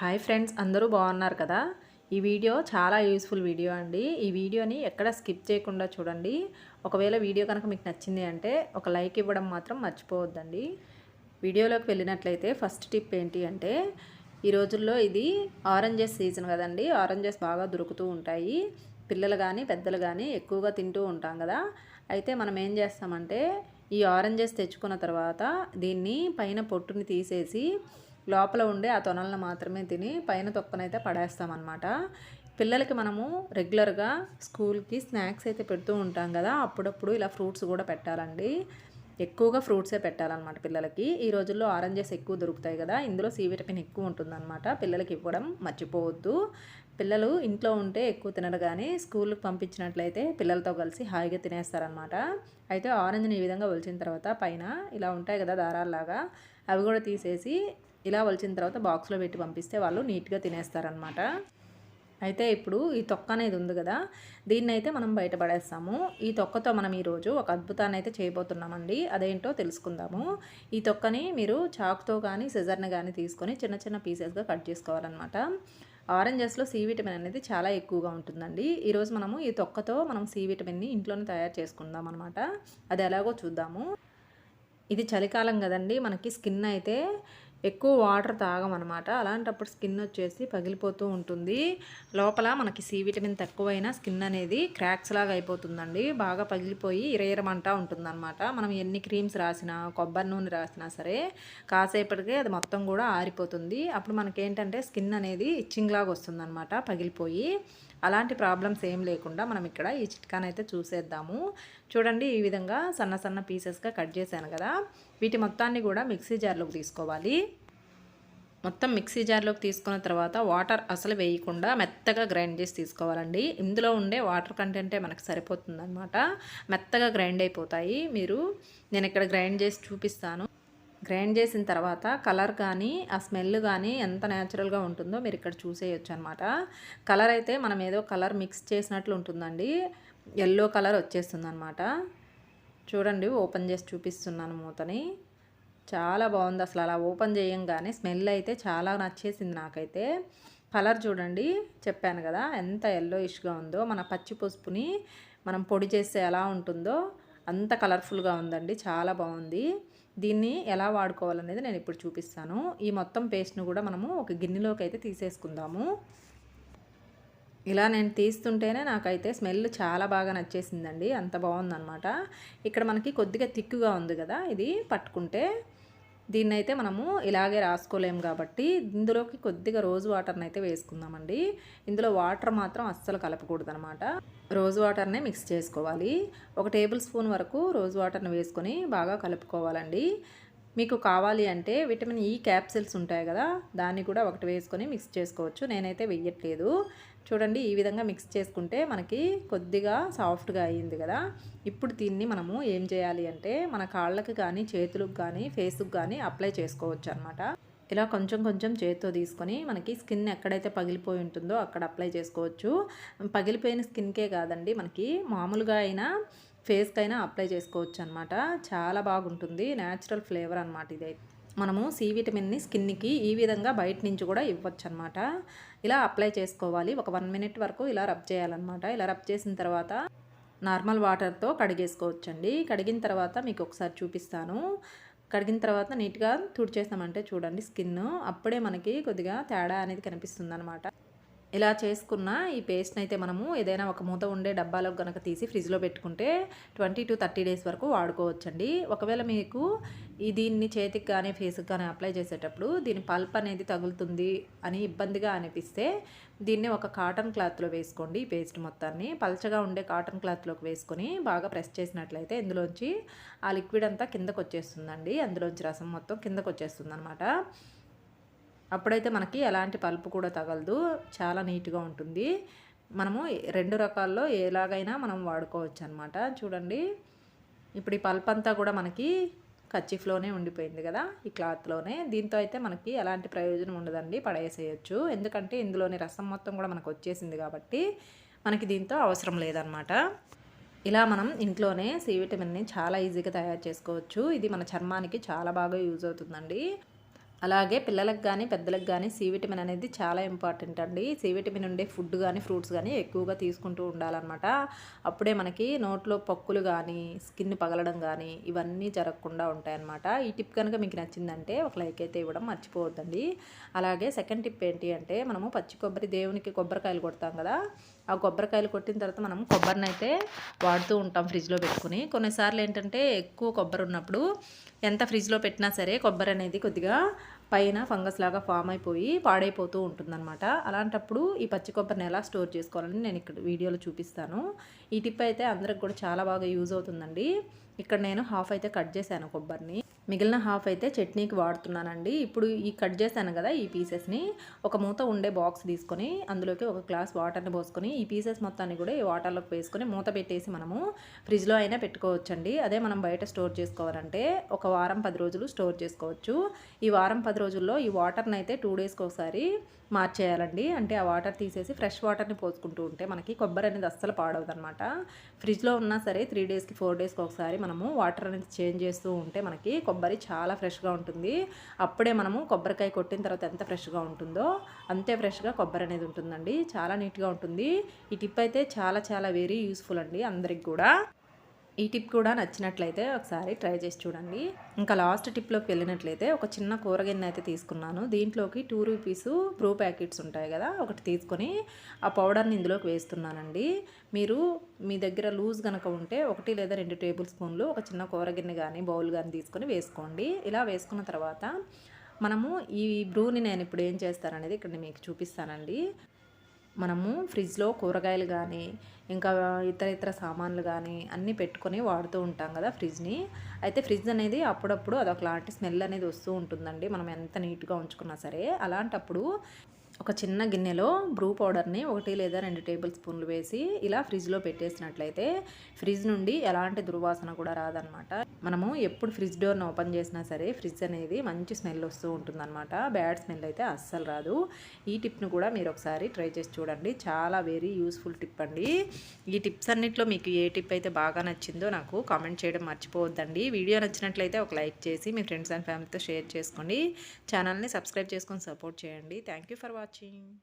Hi friends అందరూ బాగున్నారు కదా? ఈ వీడియో చాలా యూస్ఫుల్ వీడియో అండి. ఈ వీడియోని ఎక్కడ స్కిప్ చేయకుండా చూడండి. ఒకవేళ వీడియో కనుక మీకు నచ్చింది అంటే ఒక లైక్ ఇవ్వడం మాత్రం మర్చిపోవద్దండి. వీడియోలోకి వెళ్ళినట్లయితే ఫస్ట్ టిప్ ఏంటి అంటే ఈ రోజుల్లో ఇది ఆరెంజెస్ సీజన్ కదండి. ఆరెంజెస్ బాగా దొరుకుతూ ఉంటాయి. పిల్లలు కానీ పెద్దలు కానీ ఎక్కువగా తింటూ ఉంటాం కదా. అయితే మనం ఏం చేస్తామంటే ఈ ఆరెంజెస్ తెచ్చుకున్న తర్వాత దీన్ని పైన పొట్టుని తీసేసి లోపల ఉండే ఆ తొనలను మాత్రమే తిని పైన తొక్కనైతే పడేస్తామన్నమాట. పిల్లలకి మనము రెగ్యులర్గా స్కూల్కి స్నాక్స్ అయితే పెడుతూ ఉంటాం కదా అప్పుడప్పుడు ఇలా ఫ్రూట్స్ కూడా పెట్టాలండి. ఎక్కువగా ఫ్రూట్సే పెట్టాలన్నమాట పిల్లలకి. ఈ రోజుల్లో ఆరెంజెస్ ఎక్కువ దొరుకుతాయి కదా ఇందులో సి విటమిన్ ఎక్కువ ఉంటుందన్నమాట. పిల్లలకి ఇవ్వడం మర్చిపోవద్దు. పిల్లలు ఇంట్లో ఉంటే ఎక్కువ తినరు కానీ స్కూల్కి పంపించినట్లయితే పిల్లలతో కలిసి హాయిగా తినేస్తారనమాట అయితే ఆరెంజ్ని ఈ విధంగా ఒలిచిన తర్వాత పైన ఇలా ఉంటాయి కదా దారాల్లాగా అవి కూడా తీసేసి ఇలా వలిచిన తర్వాత బాక్స్లో పెట్టి పంపిస్తే వాళ్ళు నీట్గా తినేస్తారనమాట అయితే ఇప్పుడు ఈ తొక్క అనేది ఉంది కదా దీన్ని అయితే మనం బయటపడేస్తాము ఈ తొక్కతో మనం ఈరోజు ఒక అద్భుతాన్ని అయితే చేయబోతున్నామండి. అదేంటో తెలుసుకుందాము. ఈ తొక్కని మీరు చాకుతో కానీ సిజర్ని కానీ తీసుకొని చిన్న చిన్న పీసెస్గా కట్ చేసుకోవాలన్నమాట. ఆరెంజెస్లో సి విటమిన్ అనేది చాలా ఎక్కువగా ఉంటుందండి. ఈరోజు మనము ఈ తొక్కతో మనం సి విటమిన్ని ఇంట్లోనే తయారు చేసుకుందాం అనమాట అది ఎలాగో చూద్దాము. ఇది చలికాలం కదండి మనకి స్కిన్ అయితే ఎక్కువ వాటర్ తాగమన్నమాట అలాంటప్పుడు స్కిన్ వచ్చేసి పగిలిపోతూ ఉంటుంది. లోపల మనకి సి విటమిన్ తక్కువైనా స్కిన్ అనేది క్రాక్స్ లాగా అయిపోతుందండి. బాగా పగిలిపోయి ఇరయిరమంటా ఉంటుందన్నమాట మనం ఎన్ని క్రీమ్స్ రాసినా కొబ్బరి నూనె రాసినా సరే కాసేపటికే అది మొత్తం కూడా ఆరిపోతుంది. అప్పుడు మనకేంటంటే స్కిన్ అనేది ఇచ్చింగ్ లాగా వస్తుందన్నమాట పగిలిపోయి. అలాంటి ప్రాబ్లమ్స్ ఏం లేకుండా మనం ఇక్కడ ఈ చిట్కానైతే చూసేద్దాము. చూడండి ఈ విధంగా సన్న సన్న పీసెస్గా కట్ చేశాను కదా. వీటి మొత్తాన్ని కూడా మిక్సీ జార్లోకి తీసుకోవాలి. మొత్తం మిక్సీ జార్లోకి తీసుకున్న తర్వాత వాటర్ అసలు వేయకుండా మెత్తగా గ్రైండ్ చేసి తీసుకోవాలండి. ఇందులో ఉండే వాటర్ కంటెంటే మనకు సరిపోతుందనమాట మెత్తగా గ్రైండ్ అయిపోతాయి. మీరు నేను ఇక్కడ గ్రైండ్ చేసి చూపిస్తాను. గ్రైండ్ చేసిన తర్వాత కలర్ కానీ ఆ స్మెల్ కానీ ఎంత న్యాచురల్గా ఉంటుందో మీరు ఇక్కడ చూసేయచ్చు అనమాట కలర్ అయితే మనం ఏదో కలర్ మిక్స్ చేసినట్లు ఉంటుందండి. ఎల్లో కలర్ వచ్చేస్తుంది అనమాట చూడండి ఓపెన్ చేసి చూపిస్తున్నాను మూతని. చాలా బాగుంది అసలు అలా ఓపెన్ చేయంగానే స్మెల్ అయితే చాలా నచ్చేసింది నాకైతే. కలర్ చూడండి చెప్పాను కదా ఎంత ఎల్లో ఇష్గా ఉందో మన పచ్చి పసుపుని మనం పొడి చేస్తే ఎలా ఉంటుందో అంత కలర్ఫుల్గా ఉందండి చాలా బాగుంది. దీన్ని ఎలా వాడుకోవాలనేది నేను ఇప్పుడు చూపిస్తాను. ఈ మొత్తం పేస్ట్ను కూడా మనము ఒక గిన్నెలోకి అయితే తీసేసుకుందాము. ఇలా నేను తీస్తుంటేనే నాకైతే స్మెల్ చాలా బాగా నచ్చేసిందండి. అంత బాగుందనమాట ఇక్కడ మనకి కొద్దిగా తిక్కుగా ఉంది కదా ఇది పట్టుకుంటే. దీన్ని అయితే మనము ఇలాగే రాసుకోలేము కాబట్టి ఇందులోకి కొద్దిగా రోజు వాటర్ని అయితే వేసుకుందామండి. ఇందులో వాటర్ మాత్రం అస్సలు కలపకూడదు అనమాట రోజు వాటర్నే మిక్స్ చేసుకోవాలి. ఒక టేబుల్ స్పూన్ వరకు రోజు వాటర్ని వేసుకొని బాగా కలుపుకోవాలండి. మీకు కావాలి అంటే విటమిన్ ఈ క్యాప్సిల్స్ ఉంటాయి కదా దాన్ని కూడా ఒకటి వేసుకొని మిక్స్ చేసుకోవచ్చు. నేనైతే వెయ్యట్లేదు. చూడండి ఈ విధంగా మిక్స్ చేసుకుంటే మనకి కొద్దిగా సాఫ్ట్గా అయ్యింది కదా. ఇప్పుడు దీన్ని మనము ఏం చేయాలి అంటే మన కాళ్ళకి కానీ చేతులకు కానీ ఫేస్కి కానీ అప్లై చేసుకోవచ్చు అనమాట ఇలా కొంచెం కొంచెం చేతితో తీసుకొని మనకి స్కిన్ ఎక్కడైతే పగిలిపోయి ఉంటుందో అక్కడ అప్లై చేసుకోవచ్చు. పగిలిపోయిన స్కిన్కే కాదండి మనకి మామూలుగా అయినా ఫేస్కైనా అప్లై చేసుకోవచ్చు అనమాట చాలా బాగుంటుంది. న్యాచురల్ ఫ్లేవర్ అనమాట ఇది. మనము సి విటమిన్ని స్కిన్కి ఈ విధంగా బయట నుంచి కూడా ఇవ్వచ్చు అనమాట ఇలా అప్లై చేసుకోవాలి. ఒక వన్ మినిట్ వరకు ఇలా రబ్ చేయాలన్నమాట. ఇలా రబ్ చేసిన తర్వాత నార్మల్ వాటర్తో కడిగేసుకోవచ్చండి. కడిగిన తర్వాత మీకు ఒకసారి చూపిస్తాను. కడిగిన తర్వాత నీట్గా తుడిచేసామంటే చూడండి స్కిన్ అప్పుడే మనకి కొద్దిగా తేడా అనేది కనిపిస్తుంది అనమాట ఇలా చేసుకున్న ఈ పేస్ట్ని అయితే మనము ఏదైనా ఒక మూత ఉండే డబ్బాలో కనుక తీసి ఫ్రిడ్జ్లో పెట్టుకుంటే ట్వంటీ టు థర్టీ డేస్ వరకు వాడుకోవచ్చండి. ఒకవేళ మీకు ఈ దీన్ని చేతికి కానీ ఫేస్కి కానీ అప్లై చేసేటప్పుడు దీని పల్ప్ అనేది తగులుతుంది అని ఇబ్బందిగా అనిపిస్తే దీన్ని ఒక కాటన్ క్లాత్లో వేసుకోండి ఈ పేస్ట్ మొత్తాన్ని. పల్చగా ఉండే కాటన్ క్లాత్లోకి వేసుకొని బాగా ప్రెస్ చేసినట్లయితే ఇందులోంచి ఆ లిక్విడ్ అంతా కిందకు వచ్చేస్తుందండి అందులోంచి రసం మొత్తం కిందకు వచ్చేస్తుంది అనమాట అప్పుడైతే మనకి ఎలాంటి పల్పు కూడా తగలదు. చాలా నీట్గా ఉంటుంది. మనము రెండు రకాల్లో ఎలాగైనా మనం వాడుకోవచ్చు అనమాట చూడండి. ఇప్పుడు ఈ పల్ప్ అంతా కూడా మనకి కచ్చిఫ్లోనే ఉండిపోయింది కదా ఈ క్లాత్లోనే. దీంతో అయితే మనకి ఎలాంటి ప్రయోజనం ఉండదండి పడేసేయచ్చు. ఎందుకంటే ఇందులోని రసం మొత్తం కూడా మనకు వచ్చేసింది కాబట్టి మనకి దీంతో అవసరం లేదనమాట ఇలా మనం ఇంట్లోనే సి విటమిన్ని చాలా ఈజీగా తయారు చేసుకోవచ్చు. ఇది మన చర్మానికి చాలా బాగా యూజ్ అవుతుందండి. అలాగే పిల్లలకు కానీ పెద్దలకు కానీ సి విటమిన్ అనేది చాలా ఇంపార్టెంట్ అండి. సి విటమిన్ ఉండే ఫుడ్ కానీ ఫ్రూట్స్ కానీ ఎక్కువగా తీసుకుంటూ ఉండాలన్నమాట. అప్పుడే మనకి నోట్లో పక్కులు కానీ స్కిన్ పగలడం కానీ ఇవన్నీ జరగకుండా ఉంటాయన్నమాట. ఈ టిప్ కనుక మీకు నచ్చిందంటే ఒక లైక్ అయితే ఇవ్వడం మర్చిపోవద్దండి. అలాగే సెకండ్ టిప్ ఏంటి అంటే మనము పచ్చి కొబ్బరి దేవునికి కొబ్బరికాయలు కొడతాం కదా ఆ కొబ్బరికాయలు కొట్టిన తర్వాత మనం కొబ్బరిని అయితే వాడుతూ ఉంటాం ఫ్రిడ్జ్లో పెట్టుకుని. కొన్నిసార్లు ఏంటంటే ఎక్కువ కొబ్బరి ఉన్నప్పుడు ఎంత ఫ్రిడ్జ్లో పెట్టినా సరే కొబ్బరి అనేది కొద్దిగా పైన ఫంగస్ లాగా ఫామ్ అయిపోయి పాడైపోతూ ఉంటుందన్నమాట. అలాంటప్పుడు ఈ పచ్చి కొబ్బరిని ఎలా స్టోర్ చేసుకోవాలని నేను ఇక్కడ వీడియోలో చూపిస్తాను. ఈ టిప్ అయితే అందరికి కూడా చాలా బాగా యూజ్ అవుతుందండి. ఇక్కడ నేను హాఫ్ అయితే కట్ చేశాను కొబ్బరిని. మిగిలిన హాఫ్ అయితే చట్నీకి వాడుతున్నానండి. ఇప్పుడు ఈ కట్ చేశాను కదా ఈ పీసెస్ని. ఒక మూత ఉండే బాక్స్ తీసుకొని అందులోకి ఒక గ్లాస్ వాటర్ని పోసుకొని ఈ పీసెస్ మొత్తాన్ని కూడా ఈ వాటర్లోకి వేసుకొని మూత పెట్టేసి మనము ఫ్రిడ్జ్లో అయినా పెట్టుకోవచ్చండి. అదే మనం బయట స్టోర్ చేసుకోవాలంటే ఒక వారం పది రోజులు స్టోర్ చేసుకోవచ్చు. ఈ వారం పది రోజుల్లో ఈ వాటర్ని అయితే టూ డేస్కి ఒకసారి మార్చేయాలండి. అంటే ఆ వాటర్ తీసేసి ఫ్రెష్ వాటర్ని పోసుకుంటూ ఉంటే మనకి కొబ్బరి అనేది అస్సలు పాడవదనమాట. ఫ్రిడ్జ్లో ఉన్నా సరే త్రీ డేస్కి ఫోర్ డేస్కి ఒకసారి మనము వాటర్ అనేది చేంజ్ చేస్తూ ఉంటే మనకి కొబ్బరి కొబ్బరి చాలా ఫ్రెష్గా ఉంటుంది. అప్పుడే మనము కొబ్బరికాయ కొట్టిన తర్వాత ఎంత ఫ్రెష్గా ఉంటుందో అంతే ఫ్రెష్గా కొబ్బరి అనేది ఉంటుందండి. చాలా నీట్గా ఉంటుంది. ఈ టిప్ అయితే చాలా చాలా వెరీ యూస్ఫుల్ అండి అందరికి కూడా. ఈ టిప్ కూడా నచ్చినట్లయితే ఒకసారి ట్రై చేసి చూడండి. ఇంకా లాస్ట్ టిప్లోకి వెళ్ళినట్లయితే ఒక చిన్న కూరగిన్నె అయితే తీసుకున్నాను. దీంట్లోకి టూ రూపీస్ బ్రూ ప్యాకెట్స్ ఉంటాయి కదా ఒకటి తీసుకొని ఆ పౌడర్ని ఇందులోకి వేస్తున్నానండి. మీరు మీ దగ్గర లూజ్ కనుక ఉంటే ఒకటి లేదా రెండు టేబుల్ స్పూన్లు ఒక చిన్న కూరగిన్నె కానీ బౌల్ కానీ తీసుకొని వేసుకోండి. ఇలా వేసుకున్న తర్వాత మనము ఈ బ్రూని నేను ఇప్పుడు ఏం చేస్తాననేది ఇక్కడ మీకు చూపిస్తానండి. మనము ఫ్రిడ్జ్లో కూరగాయలు కానీ ఇంకా ఇతర ఇతర సామాన్లు కానీ అన్నీ పెట్టుకొని వాడుతూ ఉంటాం కదా ఫ్రిడ్జ్ని. అయితే ఫ్రిడ్జ్ అనేది అప్పుడప్పుడు అదొకలాంటి స్మెల్ అనేది వస్తూ ఉంటుందండి. మనం ఎంత నీట్గా ఉంచుకున్నా సరే. అలాంటప్పుడు ఒక చిన్న గిన్నెలో బ్రూ పౌడర్ని ఒకటి లేదా రెండు టేబుల్ స్పూన్లు వేసి ఇలా ఫ్రిడ్జ్లో పెట్టేసినట్లయితే ఫ్రిడ్జ్ నుండి ఎలాంటి దుర్వాసన కూడా రాదనమాట మనము ఎప్పుడు ఫ్రిడ్జ్ డోర్ని ఓపెన్ చేసినా సరే ఫ్రిడ్జ్ అనేది మంచి స్మెల్ వస్తూ ఉంటుందన్నమాట. బ్యాడ్ స్మెల్ అయితే అస్సలు రాదు. ఈ టిప్ను కూడా మీరు ఒకసారి ట్రై చేసి చూడండి. చాలా వెరీ యూస్ఫుల్ టిప్ అండి. ఈ టిప్స్ అన్నింటిలో మీకు ఏ టిప్ అయితే బాగా నచ్చిందో నాకు కామెంట్ చేయడం మర్చిపోవద్దండి. వీడియో నచ్చినట్లయితే ఒక లైక్ చేసి మీ ఫ్రెండ్స్ అండ్ ఫ్యామిలీతో షేర్ చేసుకోండి. ఛానల్ని సబ్స్క్రైబ్ చేసుకొని సపోర్ట్ చేయండి. Thank you for watching. Watching.